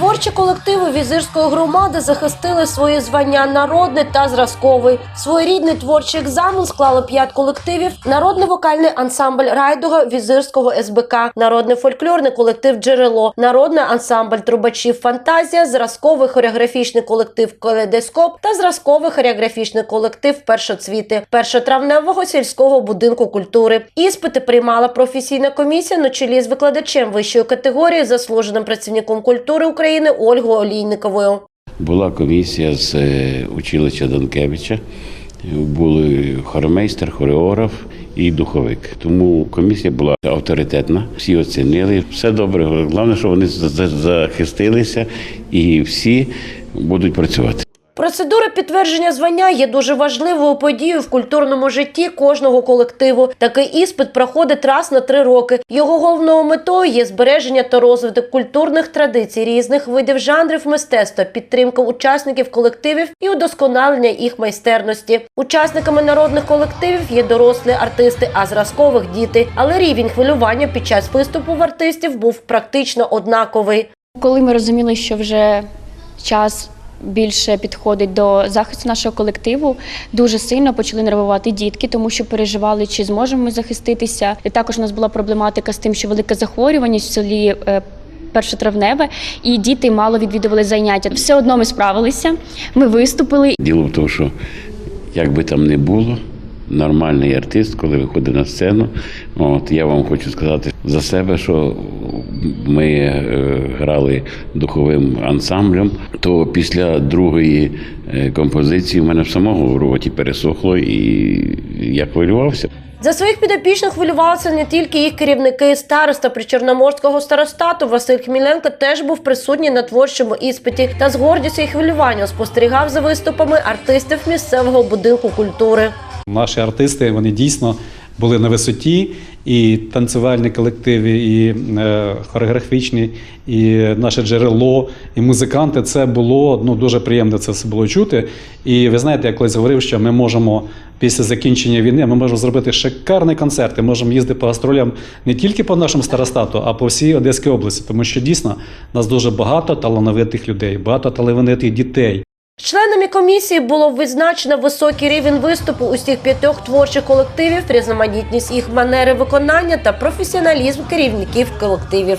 Творчі колективи візирської громади захистили свої звання народний та зразковий. Своєрідний творчий екзамен склали п'ять колективів: народний вокальний ансамбль райдуга візирського СБК, народний фольклорний колектив Джерело, народний ансамбль трубачів Фантазія, зразковий хореографічний колектив Калейдоскоп та зразковий хореографічний колектив Першоцвіти першотравневого сільського будинку культури. Іспити приймала професійна комісія на чолі з викладачем вищої категорії, заслуженим працівником культури України Ольгою Олійниковою. Була комісія з е, училища Донкевича. Були хормейстер, хореограф і духовик. Тому комісія була авторитетна. Всі оцінили. Все добре. Головне, що вони за- за- захистилися і всі будуть працювати. Процедура підтвердження звання є дуже важливою подією в культурному житті кожного колективу. Такий іспит проходить раз на три роки. Його головною метою є збереження та розвиток культурних традицій різних видів жанрів мистецтва, підтримка учасників колективів і удосконалення їх майстерності. Учасниками народних колективів є дорослі артисти, а зразкових діти. Але рівень хвилювання під час виступу в артистів був практично однаковий. Коли ми розуміли, що вже час більше підходить до захисту нашого колективу, дуже сильно почали нервувати дітки, тому що переживали, чи зможемо ми захиститися. І також у нас була проблематика з тим, що велика захворюваність в селі. е, Першотравневе, і діти мало відвідували заняття. Все одно ми справилися. Ми виступили, Діло в тому, що як би там не було, нормальний артист, коли виходить на сцену, от я вам хочу сказати за себе, що ми е, грали духовим ансамблем, то після другої е, композиції в мене в самого в роті пересохло, і я хвилювався. За своїх підопічних хвилювалися не тільки їх керівники, староста Причорноморського старостату Василь Хміленко теж був присутній на творчому іспиті та з гордістю і хвилюванням спостерігав за виступами артистів місцевого будинку культури. Наші артисти вони дійсно були на висоті, і танцювальні колективи, і е, хореографічні, і наше джерело, і музиканти. Це було ну дуже приємно це все було чути. І ви знаєте, я колись говорив, що ми можемо після закінчення війни ми можемо зробити шикарні концерти. Можемо їздити по гастролям не тільки по нашому старостату, а по всій Одеській області, тому що дійсно нас дуже багато талановитих людей, багато талановитих дітей. Членами комісії було визначено високий рівень виступу усіх п'ятьох творчих колективів, різноманітність їх манери виконання та професіоналізм керівників колективів.